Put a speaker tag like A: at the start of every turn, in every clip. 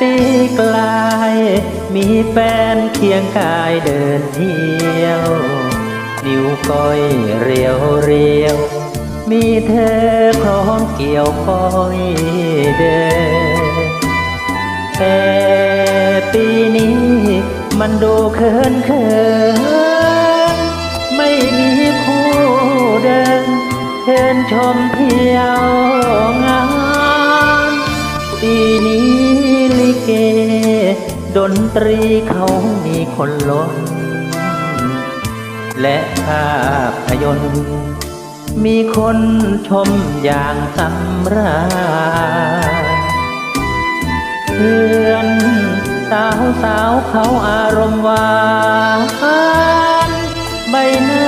A: ปีกลายมีแฟนเคียงกายเดินเที่ยว นิ้วก้อยเรียวเรียว มีเธอคล้องเกี่ยวก้อยเดินแต่ปีนี้มันดูเขินเขินไม่มีคู่เดินเชิญชมเที่ยวงา ดนตรีเขามีคนล้น และภาพยนตร์มีคนชมอย่างสำราญเพื่อนสาวสาวเขาอารมณ์หวานใบหน้า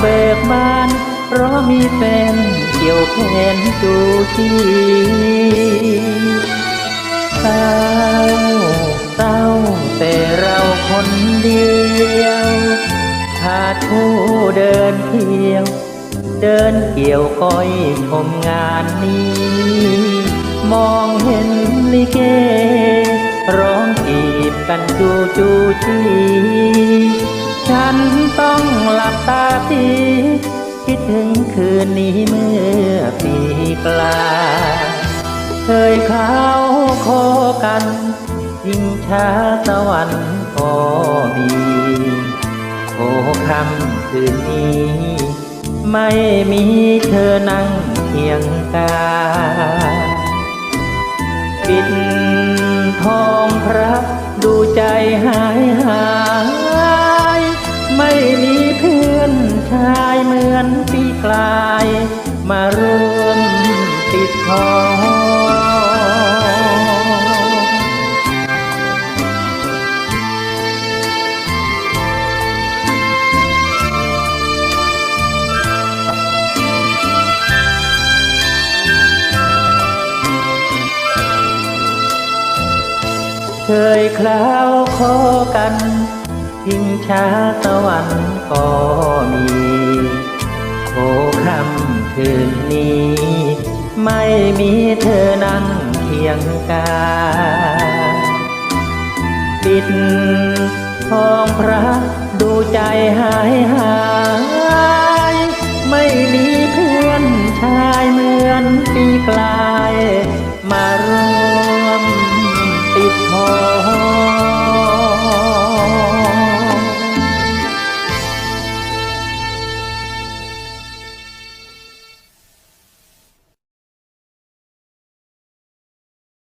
A: เบิกบาน เพราะมีแฟนเกี่ยวแขนจูจี ดผู้เดินเที่ยวเดินเกี่ยวก้อยชมงานนี้ มองเห็นลิเก ร้องจีบกันจูจูจีฉันต้องหลับตาทีคิดถึงคืนนี้เมื่อปีกลา เคยเข้าโคกัน ยิงช้าสวรรค์ก็มี คำคืนนี้ ไม่มีเธอนั่งเคียงกายปิดทองพระดูใจหายหาย ไม่มีเพื่อนชายเหมือนปีกลาย มาร่วมปิดทอง ยคล้าวคอกันทิ้งช้าสวรรค์ก็มีโอ้คำคืนนี้ ไม่มีเธอนั่งเคียงกายปิดทองพระดูใจหายหายไม่มีเพื่อนชายเหมือนปีกลา